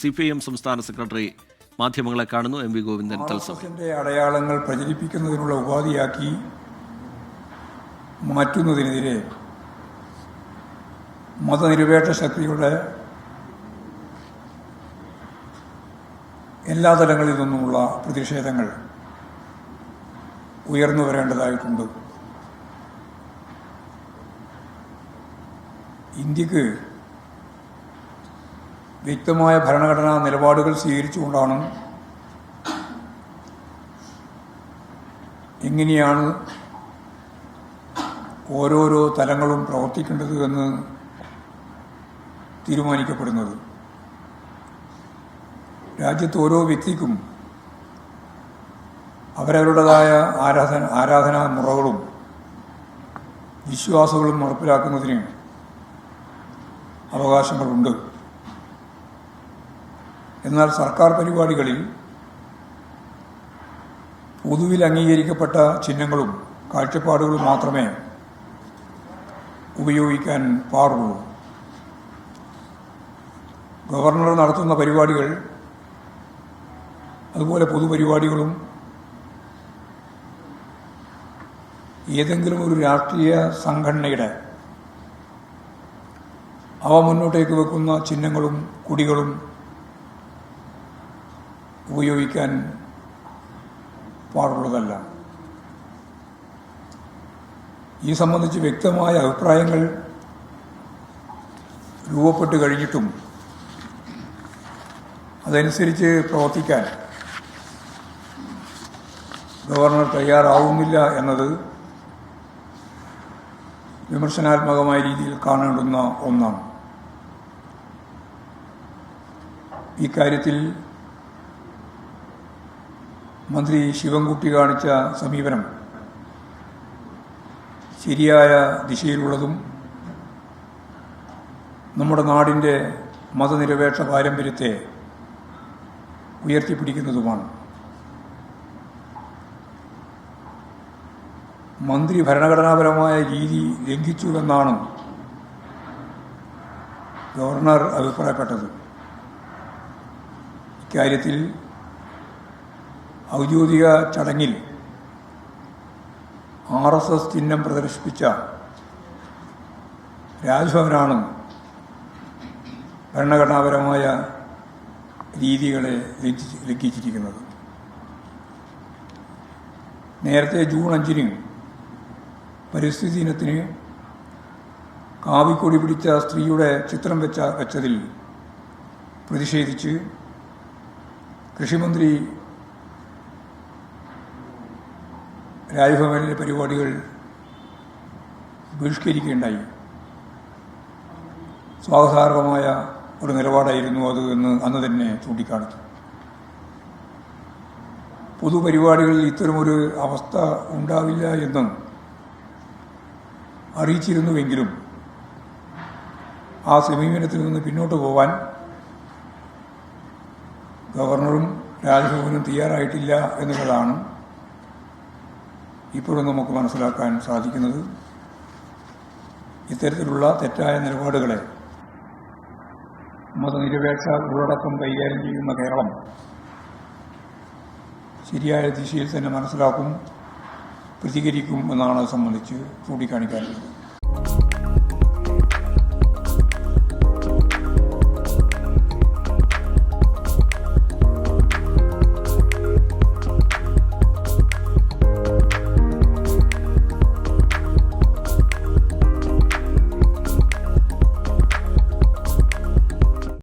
C P I M സംസ്ഥാന secretary മാധ്യമങ്ങളെ കാണുന്നു എം വി ഗോവിന്ദൻ തത്സമയം. അടയാളങ്ങൾ പ്രചരിപ്പിക്കുന്നതിനുള്ള ഉപാധിയാക്കി മാറ്റുന്നതിനെതിരെ മതനിരപേക്ഷ ശക്തിയുടെ എല്ലാ തലങ്ങളിൽ നിന്നുമുള്ള പ്രതിഷേധങ്ങൾ ഉയർന്നു വരേണ്ടതായിട്ടുണ്ട്. ഇന്ത്യയ്ക്ക് വ്യക്തമായ ഭരണഘടനാ നിലപാടുകൾ സ്വീകരിച്ചുകൊണ്ടാണ് എങ്ങനെയാണ് ഓരോരോ തലങ്ങളും പ്രവർത്തിക്കേണ്ടത് എന്ന് തീരുമാനിക്കപ്പെടുന്നത്. രാജ്യത്ത് ഓരോ വ്യക്തിക്കും അവരവരുടേതായ ആരാധന ആരാധനാ മുറകളും വിശ്വാസങ്ങളും നടപ്പിലാക്കുന്നതിന് അവകാശങ്ങളുണ്ട്. എന്നാൽ സർക്കാർ പരിപാടികളിൽ പൊതുവിൽ അംഗീകരിക്കപ്പെട്ട ചിഹ്നങ്ങളും കാഴ്ചപ്പാടുകളും മാത്രമേ ഉപയോഗിക്കാൻ പാടുള്ളൂ. ഗവർണർ നടത്തുന്ന പരിപാടികൾ അതുപോലെ പൊതുപരിപാടികളും ഏതെങ്കിലും ഒരു രാഷ്ട്രീയ സംഘടനയുടെ അവ മുന്നോട്ടേക്ക് വെക്കുന്ന ചിഹ്നങ്ങളും കുടികളും ഉപയോഗിക്കാൻ പാടുള്ളതല്ല. ഈ സംബന്ധിച്ച് വ്യക്തമായ അഭിപ്രായങ്ങൾ രൂപപ്പെട്ട് കഴിഞ്ഞിട്ടും അതനുസരിച്ച് പ്രവർത്തിക്കാൻ ഗവർണർ തയ്യാറാവുന്നില്ല എന്നത് വിമർശനാത്മകമായ രീതിയിൽ കാണേണ്ടുന്ന ഒന്നാണ്. ഇക്കാര്യത്തിൽ മന്ത്രി ശിവൻകുട്ടി കാണിച്ച സമീപനം ശരിയായ ദിശയിലുള്ളതും നമ്മുടെ നാടിന്റെ മതനിരപേക്ഷ പാരമ്പര്യത്തെ ഉയർത്തിപ്പിടിക്കുന്നതുമാണ്. മന്ത്രി ഭരണഘടനാപരമായ രീതി ലംഘിച്ചുവെന്നാണ് ഗവർണർ അഭിപ്രായപ്പെട്ടത്. ഇക്കാര്യത്തിൽ ഔദ്യോഗിക ചടങ്ങിൽ ആർ എസ് എസ് ചിഹ്നം പ്രദർശിപ്പിച്ച രാജ്ഭവനാണ് ഭരണഘടനാപരമായ രീതികളെ ലംഘിച്ച് ലംഘിച്ചിരിക്കുന്നത്. നേരത്തെ ജൂൺ അഞ്ചിന് പരിസ്ഥിതി ദിനത്തിന് കാവിക്കൊടി പിടിച്ച സ്ത്രീയുടെ ചിത്രം വെച്ച വെച്ചതിൽ പ്രതിഷേധിച്ച് കൃഷിമന്ത്രി രാജ്ഭവനിലെ പരിപാടികൾ ബഹിഷ്കരിക്കുകയുണ്ടായി. സ്വാഗതാർഹമായ ഒരു നിലപാടായിരുന്നു അത് എന്ന് അന്ന് തന്നെ ചൂണ്ടിക്കാണിച്ചു. പൊതുപരിപാടികളിൽ ഇത്തരമൊരു അവസ്ഥ ഉണ്ടാവില്ല എന്നും അറിയിച്ചിരുന്നുവെങ്കിലും ആ സമീപനത്തിൽ നിന്ന് പിന്നോട്ട് പോവാൻ ഗവർണറും രാജ്ഭവനും തയ്യാറായിട്ടില്ല എന്നുള്ളതാണ് ഇപ്പോഴും നമുക്ക് മനസ്സിലാക്കാൻ സാധിക്കുന്നത് ഇത്തരത്തിലുള്ള തെറ്റായ നിലപാടുകളെ മതനിരപേക്ഷ ഉള്ളടക്കം കൈകാര്യം ചെയ്യുന്ന കേരളം ശരിയായ ദിശയിൽ തന്നെ മനസ്സിലാക്കും പ്രതികരിക്കും എന്നാണ് സംബന്ധിച്ച് ചൂണ്ടിക്കാണിക്കാനുള്ളത്